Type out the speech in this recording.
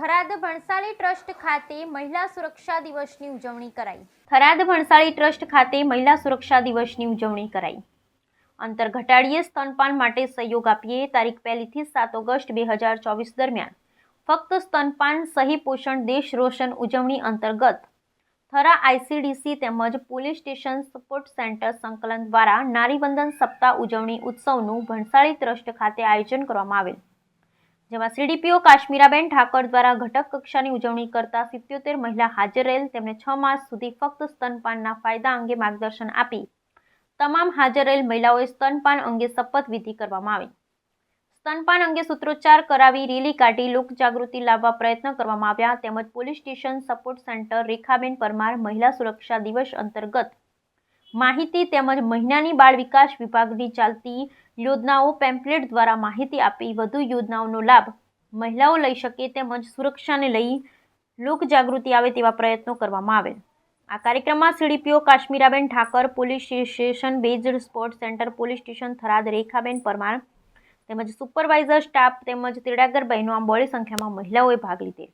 Tharad Bhansali trust ખાતે મહિલા સુરક્ષા દિવસની ઉજવણી કરાઈ. થરાદ ભણસાલી ટ્રસ્ટ ખાતે મહિલા સુરક્ષા દિવસની ઉજવણી કરાઈ. અંતર ઘટાડીએ સ્તનપાન માટે સહયોગ આપીએ તારીખ પહેલીથી સાત ઓગસ્ટ બે હજાર ચોવીસ દરમિયાન. ફક્ત સ્તનપાન, સહી પોષણ, દેશ રોશન ઉજવણી અંતર્ગત થરા આઈસીડીસી તેમજ પોલીસ સ્ટેશન સપોર્ટ સેન્ટર સંકલન દ્વારા નારીવંદન સપ્તાહ ઉજવણી ઉત્સવનું ભણસાળી ટ્રસ્ટ ખાતે આયોજન કરવામાં આવેલ. જેમાં સીડીપીઓ કાશ્મીરાબેન ઠાકર દ્વારા ઘટક કક્ષાની ઉજવણી કરતા સિત્યોતેર મહિલા હાજર રહેલ. તેમને છ માસ સુધી ફક્ત સ્તનપાનના ફાયદા અંગે માર્ગદર્શન આપી. તમામ હાજર રહેલ મહિલાઓએ સ્તનપાન અંગે શપથવિધિ કરવામાં આવી. સ્તનપાન અંગે સૂત્રોચ્ચાર કરાવી રેલી કાઢી લોકજાગૃતિ લાવવા પ્રયત્ન કરવામાં આવ્યા. તેમજ police station support centre Rekhaben Parmar મહિલા સુરક્ષા દિવસ અંતર્ગત માહિતી તેમજ મહિનાની બાળ વિકાસ વિભાગની ચાલતી યોજનાઓ પેમ્પલેટ દ્વારા માહિતી આપી વધુ યોજનાઓનો લાભ મહિલાઓ લઈ શકે તેમજ સુરક્ષાને લઈ લોકજાગૃતિ આવે તેવા પ્રયત્નો કરવામાં આવેલ આ કાર્યક્રમમાં CDPO Kashmiraben Thakar, police station based sport centre, police station Tharad, Rekhaben Parmar તેમજ સુપરવાઇઝર સ્ટાફ તેમજ તેડાગર બહેનો આમ બહોળી સંખ્યામાં મહિલાઓએ ભાગ લીધેલ